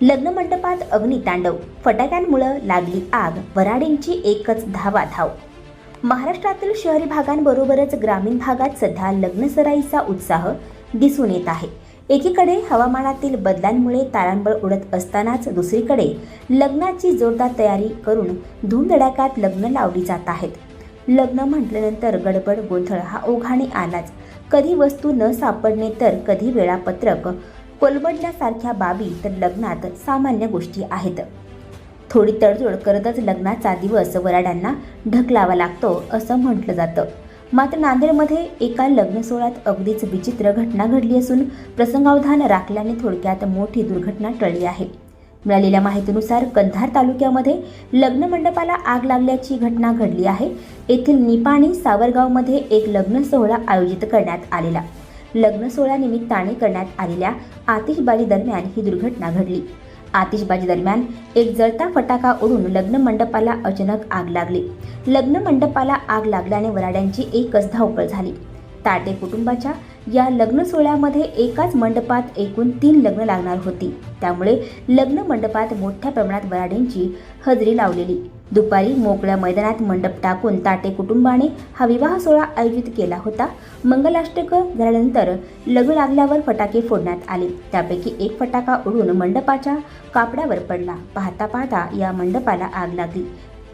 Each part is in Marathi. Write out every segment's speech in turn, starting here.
लग्न मंडपात अग्नितांडव फटाक्यांमुळं लागली आग. वराडींची एकच धावा धाव महाराष्ट्रातील शहरी भागांबरोबरच ग्रामीण भागात सध्या लग्नसराईचा उत्साह दिसून येत आहे. एकीकडे हवामानातील बदलांमुळे तारांबळ उडत असतानाच दुसरीकडे लग्नाची जोरदार तयारी करून धूमधडाक्यात लग्न लावली जात आहेत. लग्न म्हटल्यानंतर गडबड गोंधळ हा ओघाने आलाच. कधी वस्तू न सापडणे तर कधी वेळापत्रक. कोलमडल्यासारख्या बाबी तर लग्नात सामान्य गोष्टी आहेत. थोडी तडजोड करतच लग्नाचा दिवस वराड्यांना ढकलावा लागतो असं म्हटलं जातं. मात्र नांदेडमध्ये एका लग्न सोहळ्यात अगदीच विचित्र घटना घडली असून प्रसंगावधान राखल्याने थोडक्यात मोठी दुर्घटना टळली आहे. मिळालेल्या माहितीनुसार कंधार तालुक्यामध्ये लग्न मंडपाला आग लागल्याची घटना घडली आहे. येथील निपाणी सावरगावमध्ये एक लग्न सोहळा आयोजित करण्यात आलेला. लग्न सोहळ्यानिमित्ताने करण्यात आलेल्या आतिषबाजी दरम्यान ही दुर्घटना घडली. आतिषबाजी दरम्यान एक जळता फटाका उडून लग्न मंडपाला अचानक आग लागली. लग्न मंडपाला आग लागल्याने वराड्यांची एकच धावपळ झाली. ताटे कुटुंबाच्या या लग्न सोहळ्यामध्ये एकाच मंडपात एकूण तीन लग्न लागणार होती. त्यामुळे लग्न मंडपात मोठ्या प्रमाणात वराडींची हजेरी लावलेली. दुपारी मोकळ्या मैदानात मंडप टाकून ताटे कुटुंबाने हा विवाह सोहळा आयोजित केला होता. मंगलाष्टक झाल्यानंतर लग्न लागल्यावर फटाके फोडण्यात आले. त्यापैकी एक फटाका उडून मंडपाच्या कापडावर पडला. पाहता पाहता या मंडपाला आग लागली.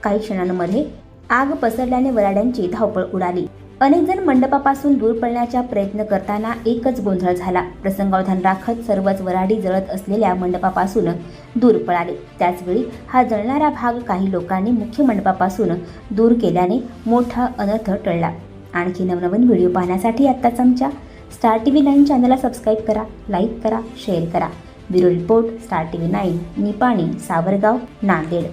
काही क्षणांमध्ये आग पसरल्याने वराड्यांची धावपळ उडाली. अनेक जण मंडपापासून दूर पळण्याचा प्रयत्न करताना एकच गोंधळ झाला. प्रसंगावधान राखत सर्वच वराडी जळत असलेल्या मंडपापासून दूर पळाले. त्याचवेळी हा जळणारा भाग काही लोकांनी मुख्य मंडपापासून दूर केल्याने मोठा अनर्थ टळला. आणखी नवनवीन व्हिडिओ पाहण्यासाठी आत्ताच आमच्या स्टार टी व्ही नाईन चॅनलला सबस्क्राईब करा लाईक करा शेअर करा. Bureau report star T V nine Nipani Savargaon Nanded.